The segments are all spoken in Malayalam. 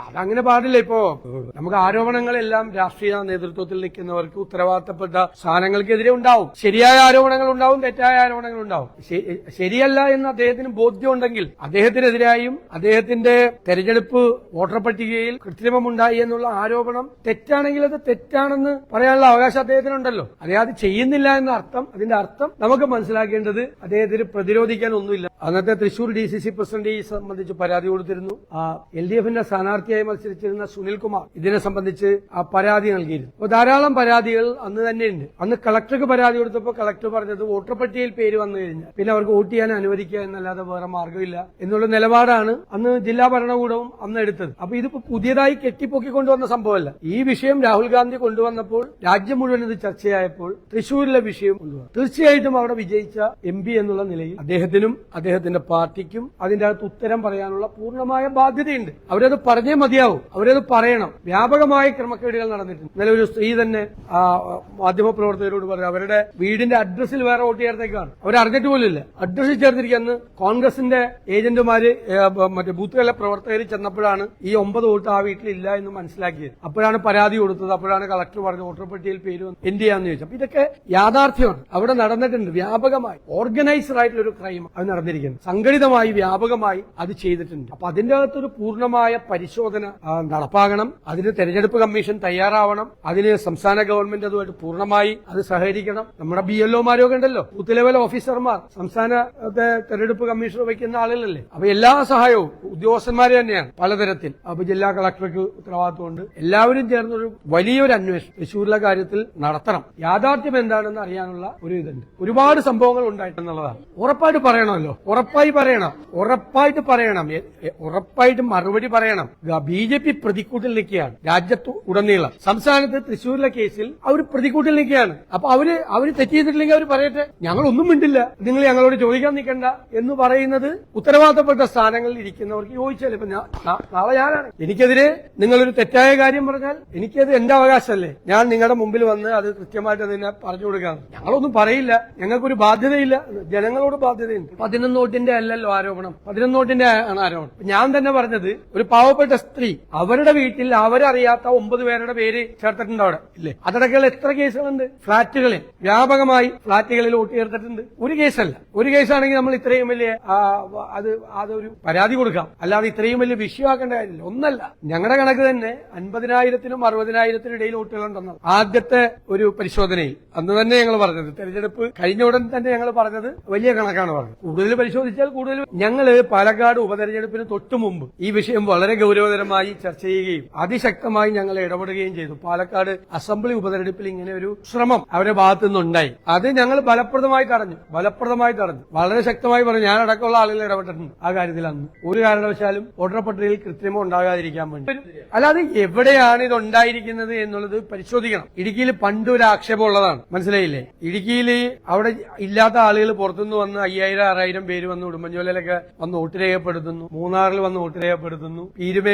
അതങ്ങനെ പാടില്ല ഇപ്പോ. നമുക്ക് ആരോപണങ്ങളെല്ലാം രാഷ്ട്രീയ നേതൃത്വത്തിൽ നിൽക്കുന്നവർക്ക് ഉത്തരവാദിത്തപ്പെട്ട സ്ഥാനങ്ങൾക്കെതിരെ ഉണ്ടാവും. ശരിയായ ആരോപണങ്ങൾ ഉണ്ടാവും തെറ്റായ ആരോപണങ്ങൾ ഉണ്ടാവും. ശരിയല്ല എന്ന് അദ്ദേഹത്തിന് ബോധ്യമുണ്ടെങ്കിൽ അദ്ദേഹത്തിനെതിരായും അദ്ദേഹത്തിന്റെ തെരഞ്ഞെടുപ്പ് വോട്ടർ പട്ടികയിൽ കൃത്രിമമുണ്ടായി എന്നുള്ള ആരോപണം തെറ്റാണെങ്കിൽ അത് തെറ്റാണെന്ന് പറയാനുള്ള അവകാശം അദ്ദേഹത്തിനുണ്ടല്ലോ. അദ്ദേഹം അത് ചെയ്യുന്നില്ല എന്ന അർത്ഥം അതിന്റെ അർത്ഥം നമുക്ക് മനസ്സിലാക്കേണ്ടത് അദ്ദേഹത്തിന് പ്രതിരോധിക്കാൻ ഒന്നുമില്ല. അന്നത്തെ Thrissur D C C president ഈ സംബന്ധിച്ച് പരാതി കൊടുത്തിരുന്നു. എൽ ഡി എഫിന്റെ സ്ഥാനാർത്ഥിയായി മത്സരിച്ചിരുന്ന സുനിൽകുമാർ ഇതിനെ സംബന്ധിച്ച് ആ പരാതി നൽകിയിരുന്നു. അപ്പോൾ ധാരാളം പരാതികൾ അന്ന് തന്നെയുണ്ട്. അന്ന് കളക്ടർക്ക് പരാതി കൊടുത്തപ്പോൾ കളക്ടർ പറഞ്ഞത് വോട്ടർ പട്ടികയിൽ പേര് വന്നു കഴിഞ്ഞാൽ പിന്നെ അവർക്ക് വോട്ട് ചെയ്യാൻ അനുവദിക്കുക എന്നല്ലാതെ വേറെ മാർഗമില്ല എന്നുള്ള നിലപാടാണ് അന്ന് ജില്ലാ ഭരണകൂടവും അന്ന് എടുത്തത്. അപ്പോൾ ഇതിപ്പോ പുതിയതായി കെട്ടിപ്പൊക്കി കൊണ്ടുവന്ന സംഭവമല്ല. ഈ വിഷയം രാഹുൽ ഗാന്ധി കൊണ്ടുവന്നപ്പോൾ രാജ്യം മുഴുവൻ ഇത് ചർച്ചയായപ്പോൾ തൃശൂരിലെ വിഷയം കൊണ്ടുവന്നു. തീർച്ചയായിട്ടും അവിടെ വിജയിച്ച എം എന്നുള്ള നിലയിൽ അദ്ദേഹത്തിനും അദ്ദേഹത്തിന്റെ പാർട്ടിക്കും അതിന്റെ അകത്ത് ഉത്തരം പറയാനുള്ള പൂർണമായ ബാധ്യതയുണ്ട്. അവരത് പറഞ്ഞേ മതിയാവും. അവരത് പറയണം. വ്യാപകമായ ക്രമക്കേടുകൾ നടന്നിട്ടുണ്ട്. ഇന്നലെ ഒരു സ്ത്രീ തന്നെ മാധ്യമപ്രവർത്തകരോട് പറഞ്ഞു അവരുടെ വീടിന്റെ അഡ്രസ്സിൽ വേറെ വോട്ട് ചേർത്തേക്കാണ്. അവർ അറിഞ്ഞിട്ട് പോലില്ല അഡ്രസ്സ് ചേർത്തിരിക്കുന്ന കോൺഗ്രസിന്റെ ഏജന്റുമാര് മറ്റേ ബൂത്ത് മറ്റേ ബൂത്തുകളിലെ പ്രവർത്തകർ ചെന്നപ്പോഴാണ് ഈ ഒമ്പത് വോട്ട് ആ വീട്ടിലില്ല എന്ന് മനസ്സിലാക്കിയത്. അപ്പോഴാണ് പരാതി കൊടുത്തത്. അപ്പോഴാണ് കളക്ടർ പറഞ്ഞത് വോട്ടർ പട്ടികയിൽ പേര്. എന്ത് ചെയ്യാന്ന് ചോദിച്ചു അപ്പൊ ഇതൊക്കെ യാഥാർത്ഥ്യമാണ്. അവിടെ നടന്നിട്ടുണ്ട് വ്യാപകമായി. ഓർഗനൈസ്ഡ് ആയിട്ടുള്ള ഒരു ക്രൈം അത് നടന്നിരിക്കുന്നത് സംഘടിതമായി വ്യാപകമായി അത് ചെയ്തിട്ടുണ്ട്. അപ്പൊ അതിന്റെ അകത്തൊരു പൂർണമായ പരിശോധന ആ, നടപ്പാകണം. അതിന് തെരഞ്ഞെടുപ്പ് കമ്മീഷൻ തയ്യാറാവണം. അതിന് സംസ്ഥാന ഗവൺമെന്റ് അതുമായിട്ട് പൂർണമായി അത് സഹകരിക്കണം. നമ്മുടെ ബി എൽഒമാരൊക്കെ ഉണ്ടല്ലോ. ബൂത്ത് ലെവൽ ഓഫീസർമാർ സംസ്ഥാന തെരഞ്ഞെടുപ്പ് കമ്മീഷണർ വയ്ക്കുന്ന ആളുകളല്ലേ. അപ്പൊ എല്ലാ സഹായവും ഉദ്യോഗസ്ഥന്മാരെ തന്നെയാണ് പലതരത്തിൽ. അപ്പൊ ജില്ലാ കളക്ടർക്ക് ഉത്തരവാദിത്വമുണ്ട്. എല്ലാവരും ചേർന്നൊരു വലിയൊരു അന്വേഷണം തൃശ്ശൂരിലെ കാര്യത്തിൽ നടത്തണം. യാഥാർത്ഥ്യം എന്താണെന്ന് അറിയാനുള്ള ഒരു ഇതുണ്ട്. ഒരുപാട് സംഭവങ്ങൾ ഉണ്ടായിട്ടെന്നുള്ളതാണ് ഉറപ്പായിട്ട് പറയണമല്ലോ. ഉറപ്പായി പറയണം. ഉറപ്പായിട്ട് പറയണം. ഉറപ്പായിട്ട് മറുപടി പറയണം. ബി ജെ പി പ്രതിക്കൂട്ടിൽ നിൽക്കുകയാണ് രാജ്യത്ത് ഉടനീളം. സംസ്ഥാനത്ത് തൃശ്ശൂരിലെ കേസിൽ അവർ പ്രതിക്കൂട്ടിൽ നിൽക്കുകയാണ് അപ്പൊ അവർ അവർ തെറ്റ് ചെയ്തിട്ടില്ലെങ്കിൽ അവർ പറയട്ടെ ഞങ്ങൾ ഒന്നും മിണ്ടില്ല. നിങ്ങൾ ഞങ്ങളോട് ചോദിക്കാൻ നിൽക്കണ്ട എന്ന് പറയുന്നത് ഉത്തരവാദിത്തപ്പെട്ട സ്ഥാനങ്ങളിൽ ഇരിക്കുന്നവർക്ക് യോജിച്ചാൽ ഇപ്പൊ നാളെ ഞാനാണ്. എനിക്കെതിരെ നിങ്ങളൊരു തെറ്റായ കാര്യം പറഞ്ഞാൽ എനിക്കത് എന്റെ അവകാശമല്ലേ. ഞാൻ നിങ്ങളുടെ മുമ്പിൽ വന്ന് അത് കൃത്യമായിട്ട് അതിനെ പറഞ്ഞു കൊടുക്കാം. ഞങ്ങളൊന്നും പറയില്ല. ഞങ്ങൾക്കൊരു ബാധ്യതയില്ല. ജനങ്ങളോട് ബാധ്യതയുണ്ട്. പതിനൊന്നോട്ടിന്റെ അല്ലല്ലോ ആരോപണം. പതിനൊന്നോട്ടിന്റെ ആണ് ആരോപണം. ഞാൻ തന്നെ പറഞ്ഞത് ഒരു പാവപ്പെട്ട സ്ത്രീ. അവരുടെ വീട്ടിൽ അവരറിയാത്ത ഒമ്പത് പേരുടെ പേര് ചേർത്തിട്ടുണ്ട് അവിടെ. ഇല്ലേ? അതടക്കമുള്ള എത്ര കേസുകളുണ്ട്? ഫ്ളാറ്റുകളിൽ വ്യാപകമായി ഫ്ളാറ്റുകളിൽ വോട്ട് ചേർത്തിട്ടുണ്ട്. ഒരു കേസല്ല. ഒരു കേസാണെങ്കിൽ നമ്മൾ ഇത്രയും വലിയ അത് അതൊരു പരാതി കൊടുക്കാം. അല്ലാതെ ഇത്രയും വലിയ വിഷയമാക്കേണ്ട കാര്യമില്ല. ഒന്നല്ല. ഞങ്ങളുടെ കണക്ക് തന്നെ അൻപതിനായിരത്തിനും അറുപതിനായിരത്തിനും ഇടയിൽ വോട്ടുകളുണ്ടെന്നാണ് ആദ്യത്തെ ഒരു പരിശോധനയിൽ. അന്ന് തന്നെ ഞങ്ങൾ പറഞ്ഞത്. തെരഞ്ഞെടുപ്പ് കഴിഞ്ഞ ഉടൻ തന്നെ ഞങ്ങൾ പറഞ്ഞത് വലിയ കണക്കാണ് പറഞ്ഞത്. കൂടുതൽ പരിശോധിച്ചാൽ കൂടുതൽ ഞങ്ങൾ പാലക്കാട് ഉപതെരഞ്ഞെടുപ്പിന് തൊട്ടു മുമ്പ് ഈ വിഷയം വളരെ ഗൗരവതരമായി ചർച്ച ചെയ്യുകയും അതിശക്തമായി ഞങ്ങൾ ഇടപെടുകയും ചെയ്തു. പാലക്കാട് അസംബ്ലി ഉപതെരഞ്ഞെടുപ്പിൽ ഇങ്ങനെ ഒരു ശ്രമം അവരുടെ ഭാഗത്തു നിന്നുണ്ടായി അത് ഞങ്ങൾ ഫലപ്രദമായി തടഞ്ഞു. ഫലപ്രദമായി തടഞ്ഞു. വളരെ ശക്തമായി പറഞ്ഞു ഞാൻ അടക്കമുള്ള ആളുകൾ ഇടപെട്ടിട്ടുണ്ട്. ആ കാര്യത്തിൽ അന്ന് ഒരു കാരണവശാലും വോട്ടർ പട്ടികയിൽ കൃത്രിമം ഉണ്ടാകാതിരിക്കാൻ വേണ്ടി. അല്ലാതെ എവിടെയാണ് ഇത് ഉണ്ടായിരിക്കുന്നത് എന്നുള്ളത് പരിശോധിക്കണം. ഇടുക്കിയിൽ പണ്ട് ഒരു ആക്ഷേപം ഉള്ളതാണ്. മനസ്സിലായില്ലേ? ഇടുക്കിയിൽ അവിടെ ഇല്ലാത്ത ആളുകൾ പുറത്തുനിന്ന് വന്ന് അയ്യായിരം ആറായിരം പേര് വന്ന് ഉടുമ്പൻചോലയിലൊക്കെ വന്ന് വോട്ട് രേഖപ്പെടുത്തുന്നു. മൂന്നാറിൽ വന്ന് വോട്ട് രേഖപ്പെടുത്തുന്നു.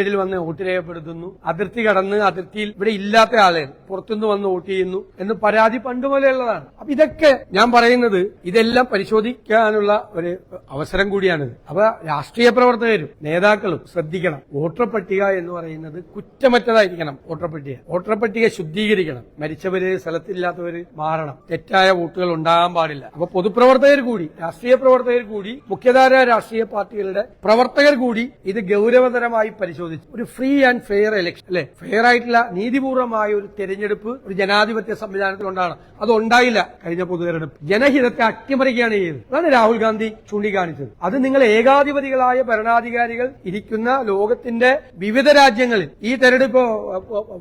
പീരുമേടിൽ വന്ന് വോട്ട് രേഖപ്പെടുത്തുന്നു. അതിർത്തി കടന്ന് അതിർത്തിയിൽ ഇവിടെ ഇല്ലാത്ത ആളെ പുറത്തുനിന്ന് വന്ന് വോട്ട് ചെയ്യുന്നു എന്ന് പരാതി പണ്ട് പോലെയുള്ളതാണ്. അപ്പൊ ഇതൊക്കെ ഞാൻ പറയുന്നത് ഇതെല്ലാം പരിശോധിക്കാനുള്ള ഒരു അവസരം കൂടിയാണിത് അപ്പൊ രാഷ്ട്രീയ പ്രവർത്തകരും നേതാക്കളും ശ്രദ്ധിക്കണം. വോട്ടർ പട്ടിക എന്ന് പറയുന്നത് കുറ്റമറ്റതായിരിക്കണം വോട്ടർ പട്ടിക. വോട്ടർ പട്ടിക ശുദ്ധീകരിക്കണം. മരിച്ചവര് സ്ഥലത്തില്ലാത്തവര് മാറണം. തെറ്റായ വോട്ടുകൾ ഉണ്ടാകാൻ പാടില്ല. അപ്പൊ പൊതുപ്രവർത്തകർ കൂടി രാഷ്ട്രീയ പ്രവർത്തകർ കൂടി മുഖ്യധാര രാഷ്ട്രീയ പാർട്ടികളുടെ പ്രവർത്തകർ കൂടി ഇത് ഗൗരവതരമായി പരിശോധിച്ചു. ഒരു ഫ്രീ ആൻഡ് ഫെയർ ഇലക്ഷൻ അല്ലെ? ഫെയർ ആയിട്ടുള്ള നീതിപൂർവമായ ഒരു തെരഞ്ഞെടുപ്പ് ഒരു ജനാധിപത്യ സംവിധാനത്തിലുണ്ടാണ് അത് ഉണ്ടായില്ല കഴിഞ്ഞ പൊതുതെരഞ്ഞെടുപ്പ്. ജനഹിതത്തെ അട്ടിമറിക്കുകയാണ് ചെയ്തത്. അതാണ് രാഹുൽ ഗാന്ധി ചൂണ്ടിക്കാണിച്ചത്. അത് നിങ്ങൾ ഏകാധിപതികളായ ഭരണാധികാരികൾ ഇരിക്കുന്ന ലോകത്തിന്റെ വിവിധ രാജ്യങ്ങളിൽ ഈ തെരഞ്ഞെടുപ്പ്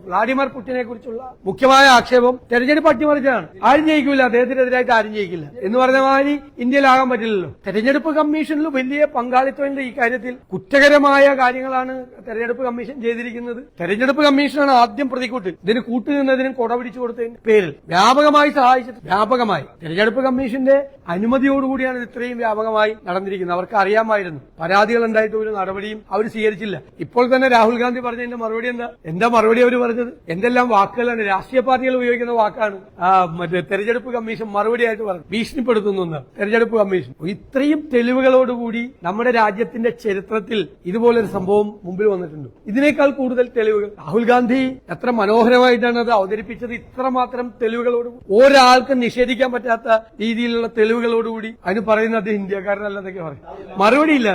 വ്ളാഡിമിർ പുടിനെ കുറിച്ചുള്ള മുഖ്യമായ ആക്ഷേപം തെരഞ്ഞെടുപ്പ് അട്ടിമറിച്ചാണ് ആരും ജയിക്കില്ല അദ്ദേഹത്തിനെതിരായിട്ട് ആരും ജയിക്കില്ല. എന്ന് പറഞ്ഞ മാതിരി ഇന്ത്യയിലാകാൻ പറ്റില്ലല്ലോ. തെരഞ്ഞെടുപ്പ് കമ്മീഷനിൽ വലിയ പങ്കാളിത്തമുണ്ട് ഈ കാര്യത്തിൽ. കുറ്റകരമായ കാര്യങ്ങളാണ് തെരഞ്ഞെടുപ്പ് കമ്മീഷൻ ചെയ്തിരിക്കുന്നത്? തെരഞ്ഞെടുപ്പ് കമ്മീഷനാണ് ആദ്യം പ്രതിക്കൂട്ട്. ഇതിന് കൂട്ടുനിന്നതിനും കൊട പിടിച്ചു പേരിൽ. വ്യാപകമായി സഹായിച്ചത് വ്യാപകമായി. തെരഞ്ഞെടുപ്പ് കമ്മീഷന്റെ അനുമതിയോടുകൂടിയാണ് ഇത് ഇത്രയും വ്യാപകമായി നടന്നിരിക്കുന്നത്. അവർക്ക് അറിയാമായിരുന്നു. പരാതികൾ ഉണ്ടായിട്ട് ഒരു നടപടിയും അവർ സ്വീകരിച്ചില്ല. ഇപ്പോൾ തന്നെ രാഹുൽ ഗാന്ധി പറഞ്ഞതിന്റെ മറുപടി എന്താ? എന്താ മറുപടി അവർ പറഞ്ഞത്? എന്തെല്ലാം വാക്കുകളാണ്? രാഷ്ട്രീയ പാർട്ടികൾ ഉപയോഗിക്കുന്ന വാക്കാണ്. തെരഞ്ഞെടുപ്പ് കമ്മീഷൻ മറുപടിയായിട്ട് പറഞ്ഞു. ഭീഷണിപ്പെടുത്തുന്നു തെരഞ്ഞെടുപ്പ് കമ്മീഷൻ. ഇത്രയും തെളിവുകളോടുകൂടി നമ്മുടെ രാജ്യത്തിന്റെ ചരിത്രത്തിൽ ഇതുപോലൊരു സംഭവം മുമ്പിൽ വന്നിട്ടുണ്ട്. പറഞ്ഞിട്ടുണ്ട് ഇതിനേക്കാൾ കൂടുതൽ തെളിവുകൾ. രാഹുൽ ഗാന്ധി എത്ര മനോഹരമായിട്ടാണ് അത് അവതരിപ്പിച്ചത്. ഇത്രമാത്രം തെളിവുകളോട് ഒരാൾക്ക് നിഷേധിക്കാൻ പറ്റാത്ത രീതിയിലുള്ള തെളിവുകളോടുകൂടി അതിന് പറയുന്നത് ഇന്ത്യക്കാരനല്ലെന്നൊക്കെ പറയും. മറുപടിയില്ല.